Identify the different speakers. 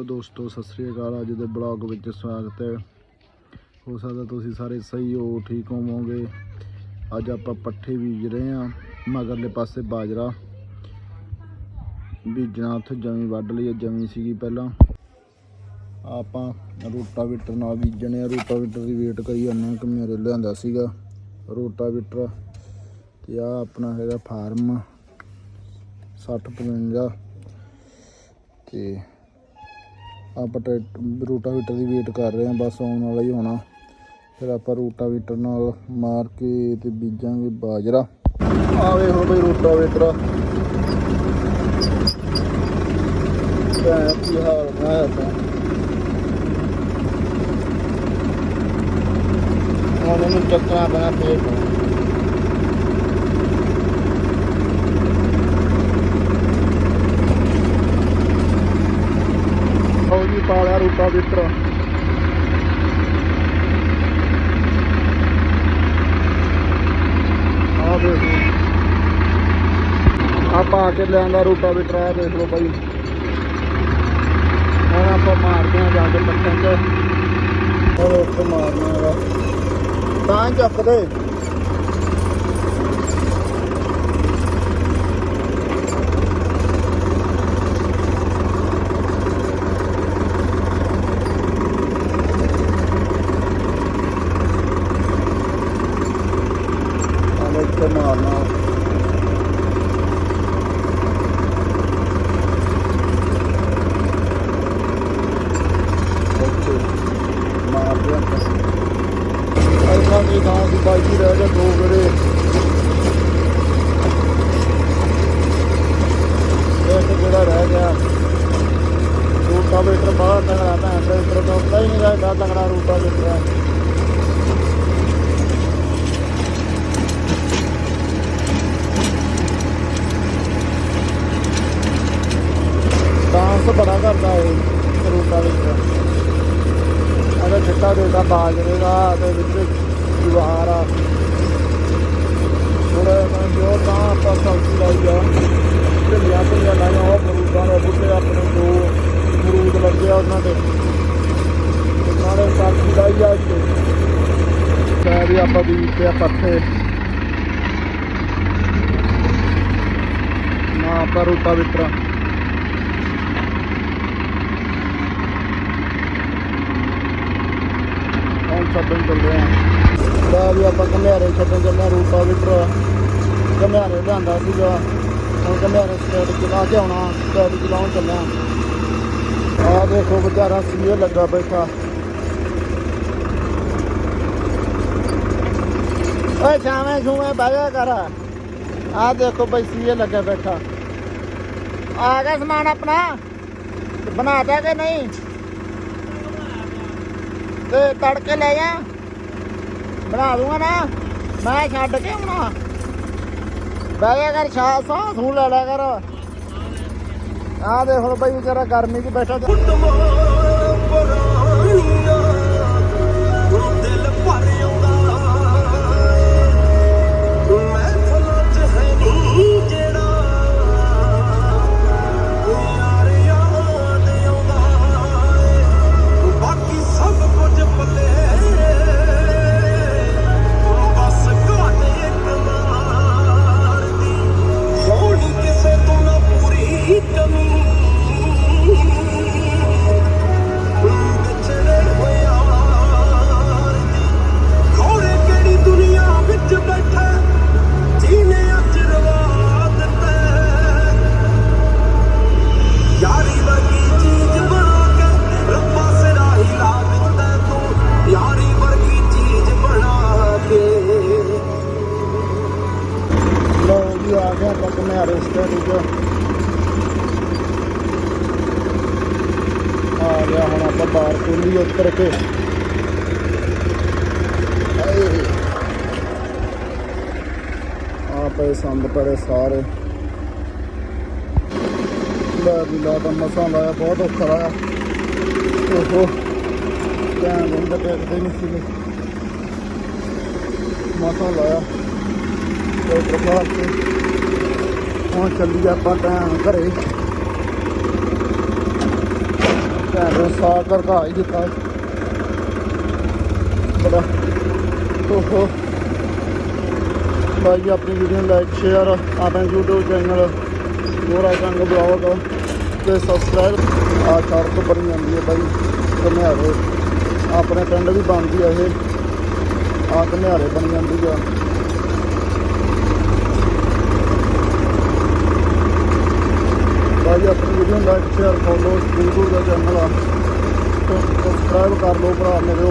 Speaker 1: Hello ਦੋਸਤੋ ਸਤਿ ਸ੍ਰੀ ਅਕਾਲ। ਅੱਜ ਦੇ ਬਲੌਗ ਵਿੱਚ ਸਵਾਗਤ ਹੈ। ਹੋ ਸਕਦਾ ਤੁਸੀਂ ਸਾਰੇ ਸਹੀ ਹੋ ਠੀਕ ਹੋਵੋਗੇ। ਅੱਜ ਆਪਾਂ ਪੱਠੇ ਬੀਜ ਰਹੇ ਹਾਂ ਮਗਰਲੇ ਪਾਸੇ ਬਾਜਰਾ। ਬੀਜਣਾ ਉੱਥੇ ਜਮੀ ਵੱਢ ਲਈ ਹੈ, ਜਮੀ ਸੀਗੀ ਪਹਿਲਾਂ। ਆਪਾਂ ਰੋਟਾਵੀਟਰ ਨਾਲ ਬੀਜਣੇ ਆ। ਰੋਟਾਵੀਟਰ ਦੀ ਵੇਟ ਕਰੀ ਜਾਂਦੇ ਹਾਂ ਕਿ ਮੇਰੇ ਲਿਆਂਦਾ ਸੀਗਾ ਰੋਟਾਵੀਟਰ। ਤੇ ਆ ਆਪਣਾ ਹੈਗਾ ਫਾਰਮ 60 55 ਤੇ ਆਪਾਂ ਟਰੈਕ- ਰੂਟਾਵੀਟਰ ਦੀ ਵੇਟ ਕਰ ਰਹੇ ਹਾਂ, ਬਸ ਆਉਣ ਵਾਲਾ ਹੀ ਹੋਣਾ। ਫਿਰ ਆਪਾਂ ਰੂਟਾਵੀਟਰ ਨਾਲ ਮਾਰ ਕੇ ਤੇ ਬੀਜਾਂਗੇ ਬਾਜਰਾ। ਆ ਵੇਖੋ ਬਈ ਰੂਟਾਵੀਟਰ। ਭੈਣ ਕੀ ਹਾਲ ਬਣਾਇਆ ਤਾ। ਹੁਣ ਇਹਨੂੰ ਚੱਕਣਾ ਪੈਣਾ ਫੇਰ ਤੋਂ ਉਹ ਜੀ ਪਾਲਿਆ ਰੂਟਾ ਵਿਟਰ ਆ ਦੇਖੋ ਆ ਕੇ ਲਿਆਂਦਾ ਰੂਟਾ ਵੀ ਆ ਦੇਖ ਲਓ ਬਾਈ। ਹੁਣ ਆਪਾਂ ਮਾਰਦੇ ਆ ਜਾ ਕੇ ਪੱਟਾਂ 'ਚ ਹੋਰ ਉੱਥੇ ਮਾਰਨਾ ਹੈਗਾ। ਤਾਂ ਚੱਕਦੇ। ਆਲੇ ਮਾਰਨਾ। ਇੱਥੇ ਮਾਰਦੇ ਆਪਾਂ ਐਸਾ ਨਹੀਂ ਤਾਂ ਕਿ ਬਾਕੀ ਰਹਿ ਗਿਆ ਦੋ ਗੜੇ ਇੱਕ ਜਿਹੜਾ ਰਹਿ ਗਿਆ ਰੂਟਾ ਵੇਟਰ ਬਾਹਰ ਤਗੜਾ ਭੈਣ ਦੇ ਉੱਪਰ ਤੋਂ ਕਈ ਨਹੀਂ ਰਹਿਦਾ ਤਗੜਾ ਰੂਟਾ ਵੇਟਰ ਡਾਂਸ ਬੜਾ ਕਰਦਾ ਇਹ ਰੂਟਾ ਵੇਟਰ ਅਗਰ ਦੇਦਾ ਬਾਜਰੇ ਦਾ ਤੇ ਵਿੱਚ ਜਵਾਰ ਆ। ਥੋੜਾ ਜਿਹਾ ਜੋ ਤਾਂ ਆਪਾਂ ਸਬਜ਼ੀ ਲਾਈ ਆ ਢਿੱਲੀਆਂ ਢਿੱਲੀਆਂ ਲਾਈਆਂ, ਉਹ ਮਰੂਦਾਂ ਦੇ ਬੂਟੇ ਆਪਣੇ ਦੋ ਮਰੂਦ ਲੱਗੇ ਆ ਉਹਨਾਂ ਦੇ। ਤੇ ਨਾਲੇ ਸਬਜ਼ੀ ਲਾਈ ਆ ਇੱਥੇ। ਤੇ ਵੀ ਆਪਾਂ ਬੀਜ ਤੇ ਆ ਪੱਠੇ। ਨਾ ਆਪਾਂ ਰੂਟਾ ਵਿਟਰਾ ਛੱਡਣ ਚੱਲੇ ਆ। ਲੈ ਵੀ ਆਪਾਂ ਘਮਿਆਰੇ ਛੱਡਣ ਚੱਲੇ ਆ, ਰੂਟਾ ਵਿਟਰ ਘਮਿਆਰੇ ਲਿਆਂਦਾ ਸੀਗਾ। ਹੁਣ ਘਮਿਆਰੇ ਸਟੇਟ ਚਲਾ ਕੇ ਆਉਣਾ ਸਟੇਟ ਚਲਾਉਣ ਚੱਲੇ ਆ। ਆਹ ਦੇਖੋ ਵਿਚਾਰਾ ਸੀਏ ਲੱਗਾ ਬੈਠਾ। ਓਏ ਛਾਵੇਂ ਛੂਵੇਂ ਬਹਿ ਜਾ ਕਰ। ਆਹ ਦੇਖੋ ਬਈ ਸੀਏ ਲੱਗਾ ਬੈਠਾ। ਆ ਗਿਆ ਸਮਾਨ ਆਪਣਾ। ਬਣਾਤਾ ਕਿ ਨਹੀਂ? ਤੇ ਤੜਕੇ ਲੈ ਜਾ। ਬਣਾ ਦੂੰਗਾ ਨਾ। ਮੈਂ ਛੱਡ ਕੇ ਆਉਣਾ। ਬਹਿ ਜਾ ਕਰ ਛਾ ਸਾਹ ਸੂ ਲੈ ਲਿਆ ਕਰ। ਆ ਦੇਖ ਲੋ ਬਈ ਵਿਚਾਰਾ ਗਰਮੀ 'ਚ ਬੈਠਾ। ਲਓ ਜੀ ਆ ਗਿਆ ਆਪਾਂ ਘਮਿਆਰੇ ਸਟੇਡੀ 'ਚ ਆ ਗਿਆ ਹੁਣ ਆਪਾਂ ਬਾਹਰ ਕੋਲੀ ਉੱਤਰ ਕੇ। ਆ ਪਏ ਸੰਦ ਪੜੇ ਸਾਰੇ। ਲੈ ਵੀ ਲਾ ਤਾਂ ਮਸਾਂ ਲਾਇਆ ਬਹੁਤ ਔਖਾ ਲਾਇਆ ਓਹੋ। ਧਿਆਨ ਦਿੰਦੇ ਟੇਕਦੇ ਨਹੀਂ ਸੀਗੇ। ਮਸਾਂ ਲਾਇਆ। ਕੋਈ ਪ੍ਰਕਾਰ ਤੇ ਹੁਣ ਚੱਲੀ ਆਪਾਂ ਟਾਈਮ ਘਰੇ। ਭੈਣ ਸਾਹ ਕਰ ਘਾ ਹੀ ਦਿੱਤਾ। ਬੜਾ ਓਹੋ। ਬਾਈ ਆਪਣੀ ਵੀਡੀਓ ਲਾਈਕ ਸ਼ੇਅਰ ਆਪਣੇ YouTube channel Gora Kang blog ਤੇ ਸਬਸਕ੍ਰਾਈਬ ਆ ਸੜਕ ਬਣੀ ਜਾਂਦੀ ਹੈ ਭਾਈ ਘਨਿਆਰੇ ਆਪਣੇ ਪਿੰਡ ਵੀ ਬਣਦੀ ਆ ਇਹ। ਆ ਘਨਿਆਰੇ ਬਣ ਜਾਂਦੀ ਆ। ਬਾਈ ਆਪਣੀ video like share follow YouTube ਦਾ ਚੈਨਲ ਆ। ਸਬਸਕ੍ਰਾਈਬ ਕਰ ਲਓ ਭਰਾ ਮੇਰੇ